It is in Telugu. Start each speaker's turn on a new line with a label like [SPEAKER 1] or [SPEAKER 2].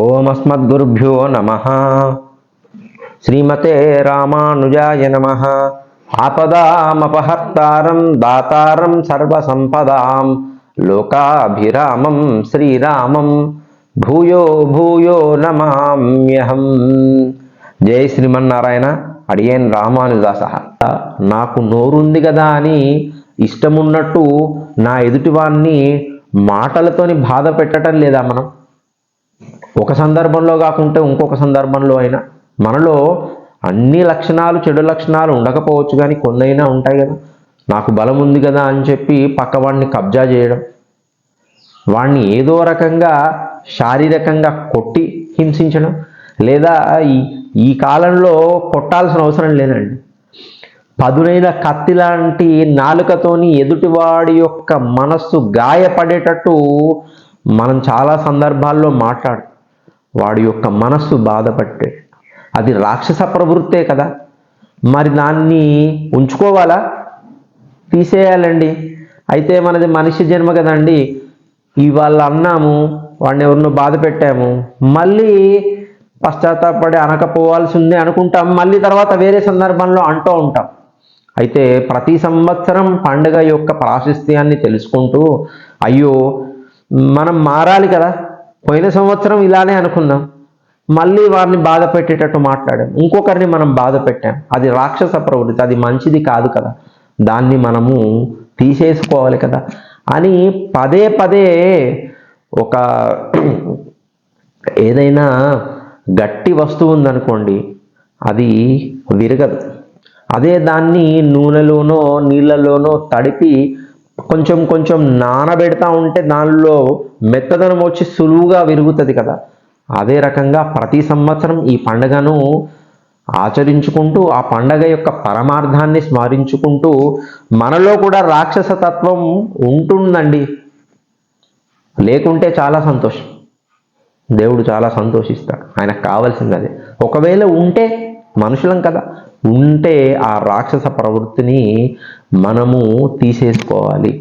[SPEAKER 1] ఓమస్మద్గురుభ్యో నమ. శ్రీమతే రామానుజాయ నమ. ఆపదామపహర్తారం దాతారం సర్వసంపదాం. లోకాభిరామం శ్రీరామం. భూయో భూయో నమామ్యహం. జై శ్రీమన్నారాయణ. అడియేన్ రామానుదాస నాకు నోరుంది కదా అని ఇష్టమున్నట్టు నా ఎదుటివాన్ని మాటలతోని బాధ పెట్టడం లేదా మనం? ఒక సందర్భంలో కాకుంటే ఇంకొక సందర్భంలో అయినా మనలో అన్ని లక్షణాలు చెడు లక్షణాలు ఉండకపోవచ్చు కానీ కొన్నైనా ఉంటాయి కదా. నాకు బలం ఉంది కదా అని చెప్పి పక్కవాడిని కబ్జా చేయడం వాడిని ఏదో రకంగా శారీరకంగా కొట్టి హింసించడం లేదా ఈ ఈ కాలంలో కొట్టాల్సిన అవసరం లేదండి. పదునైన కత్తి లాంటి నాలుకతోని ఎదుటివాడి యొక్క మనస్సు గాయపడేటట్టు మనం చాలా సందర్భాల్లో మాట్లాడు వాడి యొక్క మనస్సు బాధపట్టే. అది రాక్షస ప్రవృత్తే కదా. మరి దాన్ని ఉంచుకోవాలా? తీసేయాలండి. అయితే మనది మనిషి జన్మ కదండి. ఇవాళ అన్నాము వాడిని ఎవరినో బాధ పెట్టాము. మళ్ళీ పశ్చాత్తాపడి అనకపోవాల్సి ఉంది అనుకుంటాం. మళ్ళీ తర్వాత వేరే సందర్భంలో అంటూ ఉంటాం. అయితే ప్రతి సంవత్సరం పండుగ యొక్క ప్రాశస్త్యాన్ని తెలుసుకుంటూ అయ్యో మనం మారాలి కదా. పోయిన సంవత్సరం ఇలానే అనుకున్నాం మళ్ళీ వారిని బాధ పెట్టేటట్టు మాట్లాడాం. ఇంకొకరిని మనం బాధ పెట్టాం. అది రాక్షస ప్రవృత్తి. అది మంచిది కాదు కదా. దాన్ని మనము తీసేసుకోవాలి కదా. అని పదే పదే ఒక ఏదైనా గట్టి వస్తువు ఉందనుకోండి అది విరగదు. అదే దాన్ని నూనెలోనో నీళ్ళలోనో తడిపి కొంచెం కొంచెం నానబెడతా ఉంటే దానిలో మెత్తదనం వచ్చి సులువుగా విరుగుతుంది కదా. అదే రకంగా ప్రతి సంవత్సరం ఈ పండుగను ఆచరించుకుంటూ ఆ పండగ యొక్క పరమార్థాన్ని స్మరించుకుంటూ మనలో కూడా రాక్షస తత్వం ఉంటుందండి. లేకుంటే చాలా సంతోషం. దేవుడు చాలా సంతోషిస్తాడు. ఆయనకు కావాల్సింది అదే. ఒకవేళ ఉంటే మనుషులం కదా. ఉంటే ఆ రాక్షస ప్రవృత్తిని మనము తీసేసుకోవాలి.